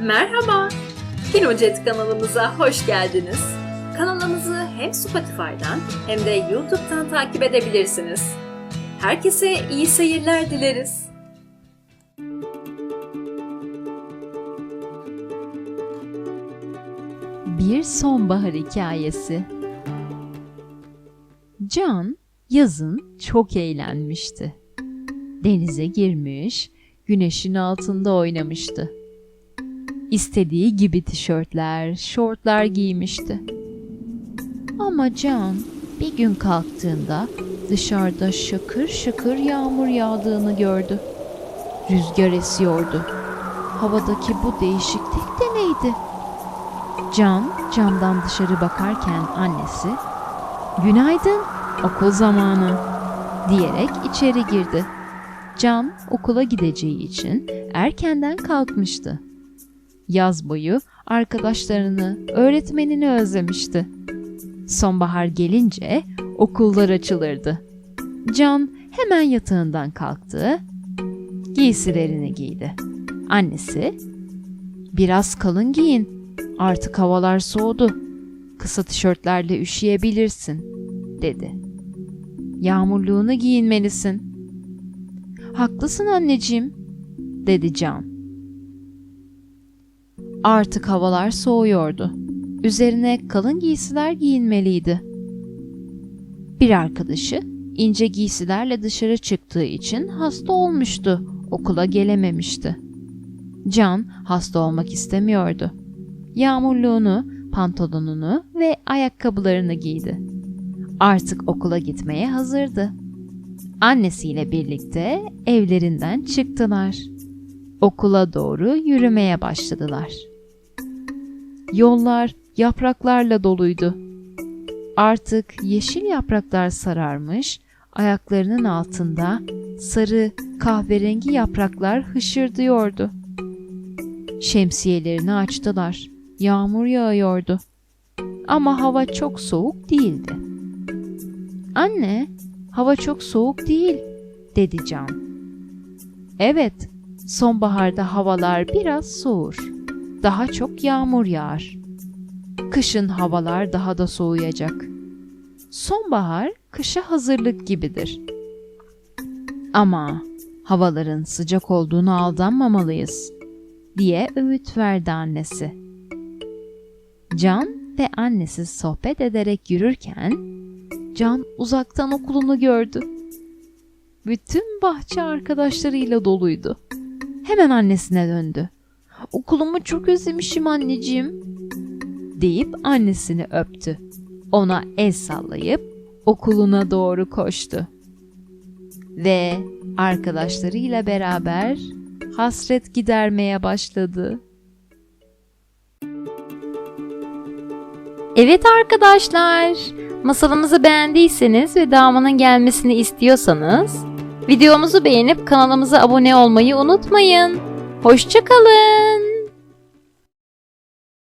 Merhaba, Kinojet kanalımıza hoş geldiniz. Kanalımızı hem Spotify'dan hem de YouTube'dan takip edebilirsiniz. Herkese iyi seyirler dileriz. Bir sonbahar hikayesi. Can yazın çok eğlenmişti. Denize girmiş, güneşin altında oynamıştı. İstediği gibi tişörtler, şortlar giymişti. Ama Can bir gün kalktığında dışarıda şakır şakır yağmur yağdığını gördü. Rüzgar esiyordu. Havadaki bu değişiklik de neydi? Can camdan dışarı bakarken annesi "Günaydın, okul zamanı." diyerek içeri girdi. Can okula gideceği için erkenden kalkmıştı. Yaz boyu arkadaşlarını, öğretmenini özlemişti. Sonbahar gelince okullar açılırdı. Can hemen yatağından kalktı, giysilerini giydi. Annesi, "Biraz kalın giyin, Artık havalar soğudu. Kısa tişörtlerle üşüyebilirsin, dedi. Yağmurluğunu giyinmelisin. Haklısın anneciğim, dedi Can. Artık havalar soğuyordu. Üzerine kalın giysiler giyinmeliydi. Bir arkadaşı ince giysilerle dışarı çıktığı için hasta olmuştu. Okula gelememişti. Can hasta olmak istemiyordu yağmurluğunu, pantolonunu ve ayakkabılarını giydi. Artık okula gitmeye hazırdı. Annesiyle birlikte evlerinden çıktılar. Okula doğru yürümeye başladılar. Yollar yapraklarla doluydu. Artık yeşil yapraklar sararmış, ayaklarının altında sarı kahverengi yapraklar hışırdıyordu. Şemsiyelerini açtılar yağmur yağıyordu. Ama hava çok soğuk değildi. Anne, hava çok soğuk değil, dedi Can. Evet, sonbaharda havalar biraz soğur. Daha çok yağmur yağar. Kışın havalar daha da soğuyacak. Sonbahar kışa hazırlık gibidir. Ama havaların sıcak olduğunu aldanmamalıyız, diye öğüt verdi annesi. Can ve annesi sohbet ederek yürürken Can uzaktan okulunu gördü. Bütün bahçe arkadaşlarıyla doluydu. Hemen annesine döndü. Okulumu çok özlemişim anneciğim deyip annesini öptü. Ona el sallayıp okuluna doğru koştu. Ve arkadaşlarıyla beraber hasret gidermeye başladı. Evet arkadaşlar, masalımızı beğendiyseniz ve devamının gelmesini istiyorsanız videomuzu beğenip kanalımıza abone olmayı unutmayın. Hoşçakalın.